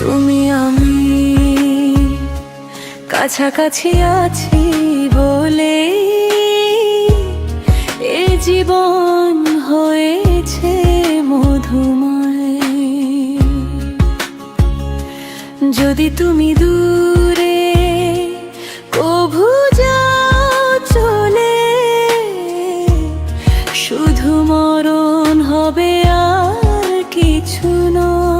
তুমি আমি। কাছাকাছি আছি বলে এ জীবন হয়েছে মধুময়। যদি তুমি দূরে কভু যাও চলে, শুধু মরণ হবে আর কিছু নয়।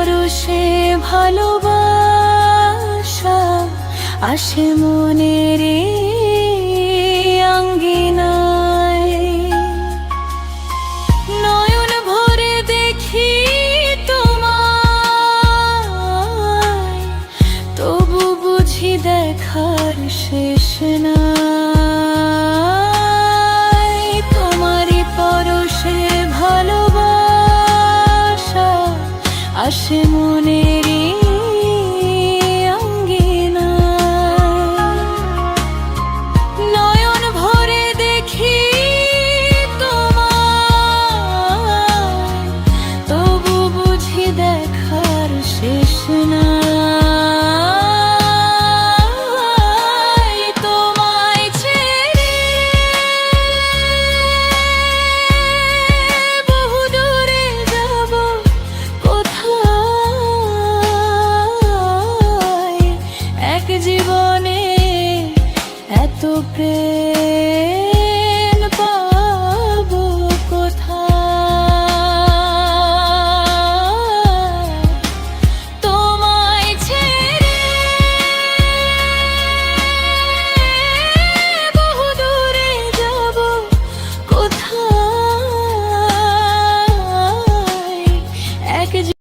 পরশে ভালোবাসা আসে মনের নয়ন দেখি তবু বুঝি দেখার শেষ না আসে মনে এত প্রেম